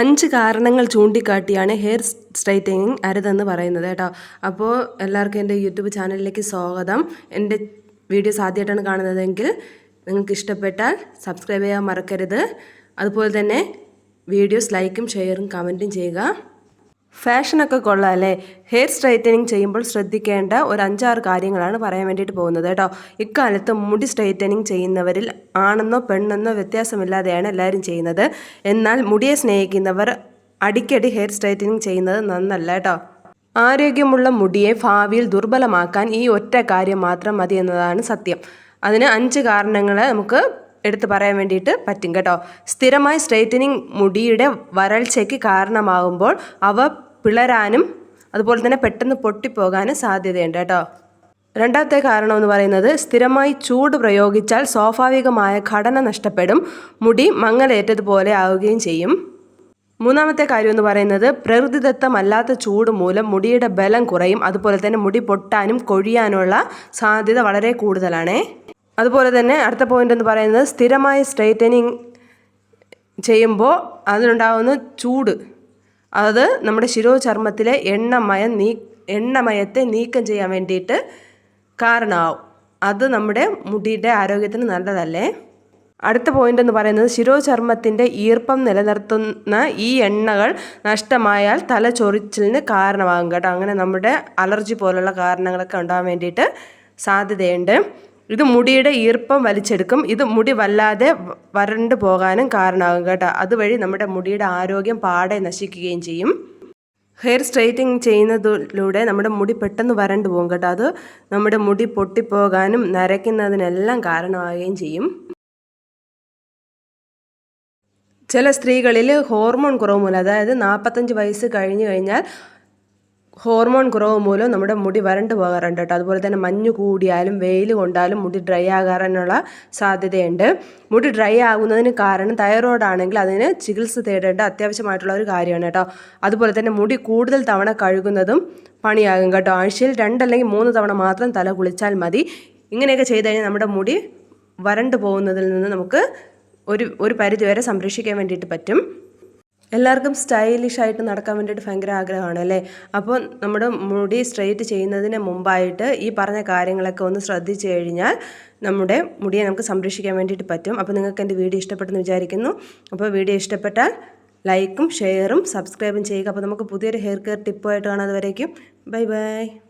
അഞ്ച് കാരണങ്ങൾ ചൂണ്ടിക്കാട്ടിയാണ് ഹെയർ സ്ട്രൈറ്റനിങ് അരുതെന്ന് പറയുന്നത് കേട്ടോ. അപ്പോൾ എല്ലാവർക്കും എന്റെ യൂട്യൂബ് ചാനലിലേക്ക് സ്വാഗതം. എന്റെ വീഡിയോസ് ആദ്യമായിട്ടാണ് കാണുന്നതെങ്കിൽ നിങ്ങൾക്ക് ഇഷ്ടപ്പെട്ടാൽ സബ്സ്ക്രൈബ് ചെയ്യാൻ മറക്കരുത്. അതുപോലെ തന്നെ വീഡിയോസ് ലൈക്കും ഷെയറും കമന്റും ചെയ്യുക. ഫാഷനൊക്കെ കൊള്ളാം അല്ലേ ഹെയർ സ്ട്രൈറ്റനിങ് ചെയ്യുമ്പോൾ ശ്രദ്ധിക്കേണ്ട ഒരു അഞ്ചാറ് കാര്യങ്ങളാണ് പറയാൻ വേണ്ടിയിട്ട് പോകുന്നത് കേട്ടോ. ഇക്കാലത്ത് മുടി സ്ട്രൈറ്റനിങ് ചെയ്യുന്നവരിൽ ആണെന്നോ പെണ്ണെന്നോ വ്യത്യാസമില്ലാതെയാണ് എല്ലാവരും ചെയ്യുന്നത്. എന്നാൽ മുടിയെ സ്നേഹിക്കുന്നവർ അടിക്കടി ഹെയർ സ്ട്രൈറ്റനിങ് ചെയ്യുന്നത് നന്നല്ല കേട്ടോ. ആരോഗ്യമുള്ള മുടിയെ ഭാവിയിൽ ദുർബലമാക്കാൻ ഈ ഒറ്റ കാര്യം മാത്രം മതി എന്നതാണ് സത്യം. അതിന് അഞ്ച് കാരണങ്ങൾ നമുക്ക് എടുത്തു പറയാൻ വേണ്ടിയിട്ട് പറ്റും കേട്ടോ. സ്ഥിരമായി സ്ട്രൈറ്റനിങ് മുടിയുടെ വരൾച്ചയ്ക്ക് കാരണമാകുമ്പോൾ അവ പിളരാനും അതുപോലെ തന്നെ പെട്ടെന്ന് പൊട്ടിപ്പോകാനും സാധ്യതയുണ്ട് കേട്ടോ. രണ്ടാമത്തെ കാരണം എന്ന് പറയുന്നത് സ്ഥിരമായി ചൂട് പ്രയോഗിച്ചാൽ സ്വാഭാവികമായ ഘടന നഷ്ടപ്പെടും മുടി മങ്ങലേറ്റതുപോലെ ആവുകയും ചെയ്യും. മൂന്നാമത്തെ കാര്യം എന്ന് പറയുന്നത് പ്രകൃതിദത്തമല്ലാത്ത ചൂട് മൂലം മുടിയുടെ ബലം കുറയും അതുപോലെ തന്നെ മുടി പൊട്ടാനും കൊഴിയാനുള്ള സാധ്യത വളരെ കൂടുതലാണ്. അതുപോലെ തന്നെ അടുത്ത പോയിന്റ് എന്ന് പറയുന്നത് സ്ഥിരമായ സ്ട്രൈറ്റനിങ് ചെയ്യുമ്പോൾ അതിനുണ്ടാകുന്ന ചൂട് അത് നമ്മുടെ ശിരോചർമ്മത്തിലെ എണ്ണമയം നീ എണ്ണമയത്തെ നീക്കം ചെയ്യാൻ വേണ്ടിയിട്ട് കാരണമാവും. അത് നമ്മുടെ മുടിയുടെ ആരോഗ്യത്തിന് നല്ലതല്ലേ? അടുത്ത പോയിന്റ് എന്ന് പറയുന്നത് ശിരോചർമ്മത്തിന്റെ ഈർപ്പം നിലനിർത്തുന്ന ഈ എണ്ണകൾ നഷ്ടമായാൽ തല ചൊറിച്ചിലിന് കാരണമാകും കേട്ടോ. അങ്ങനെ നമ്മുടെ അലർജി പോലുള്ള കാരണങ്ങളൊക്കെ ഉണ്ടാകാൻ വേണ്ടിയിട്ട് സാധ്യതയുണ്ട്. ഇത് മുടിയുടെ ഈർപ്പം വലിച്ചെടുക്കും. ഇത് മുടി വല്ലാതെ വരണ്ടു പോകാനും കാരണമാകും കേട്ടോ. അതുവഴി നമ്മുടെ മുടിയുടെ ആരോഗ്യം പാടെ നശിക്കുകയും ചെയ്യും. ഹെയർ സ്ട്രൈറ്റിങ് ചെയ്യുന്നതിലൂടെ നമ്മുടെ മുടി പെട്ടെന്ന് വരണ്ടു പോകും കേട്ടോ. അത് നമ്മുടെ മുടി പൊട്ടിപ്പോകാനും നരയ്ക്കുന്നതിനെല്ലാം കാരണമാകുകയും ചെയ്യും. ചില സ്ത്രീകളിൽ ഹോർമോൺ കുറവ് മൂലം അതായത് നാൽപ്പത്തഞ്ച് വയസ്സ് കഴിഞ്ഞു കഴിഞ്ഞാൽ ഹോർമോൺ കുറവ് മൂലം നമ്മുടെ മുടി വരണ്ടു പോകാറുണ്ട് കേട്ടോ. അതുപോലെ തന്നെ മഞ്ഞ് കൂടിയാലും വെയിൽ കൊണ്ടാലും മുടി ഡ്രൈ ആകാനുള്ള സാധ്യതയുണ്ട്. മുടി ഡ്രൈ ആകുന്നതിന് കാരണം തൈറോയ്ഡ് ആണെങ്കിൽ അതിന് ചികിത്സ തേടേണ്ട അത്യാവശ്യമായിട്ടുള്ള ഒരു കാര്യമാണ് കേട്ടോ. അതുപോലെ തന്നെ മുടി കൂടുതൽ തവണ കഴുകുന്നതും പണിയാകും കേട്ടോ. ആഴ്ചയിൽ രണ്ടല്ലെങ്കിൽ മൂന്ന് തവണ മാത്രം തല കുളിച്ചാൽ മതി. ഇങ്ങനെയൊക്കെ ചെയ്ത് കഴിഞ്ഞാൽ നമ്മുടെ മുടി വരണ്ടു പോകുന്നതിൽ നിന്ന് നമുക്ക് ഒരു ഒരു പരിധിവരെ സംരക്ഷിക്കാൻ വേണ്ടിയിട്ട് പറ്റും. എല്ലാവർക്കും സ്റ്റൈലിഷ് ആയിട്ട് നടക്കാൻ വേണ്ടിയിട്ട് ഭയങ്കര ആഗ്രഹമാണ് അല്ലേ? അപ്പോൾ നമ്മുടെ മുടി സ്ട്രെയിറ്റ് ചെയ്യുന്നതിന് മുമ്പായിട്ട് ഈ പറഞ്ഞ കാര്യങ്ങളൊക്കെ ഒന്ന് ശ്രദ്ധിച്ചു കഴിഞ്ഞാൽ നമ്മുടെ മുടിയെ നമുക്ക് സംരക്ഷിക്കാൻ വേണ്ടിയിട്ട് പറ്റും. അപ്പോൾ നിങ്ങൾക്ക് എന്റെ വീഡിയോ ഇഷ്ടപ്പെട്ടെന്ന് വിചാരിക്കുന്നു. അപ്പോൾ വീഡിയോ ഇഷ്ടപ്പെട്ടാൽ ലൈക്കും ഷെയറും സബ്സ്ക്രൈബും ചെയ്യുക. അപ്പോൾ നമുക്ക് പുതിയൊരു ഹെയർ കെയർ ടിപ്പുമായിട്ട് കാണാതെ വരേക്കും ബൈ ബൈ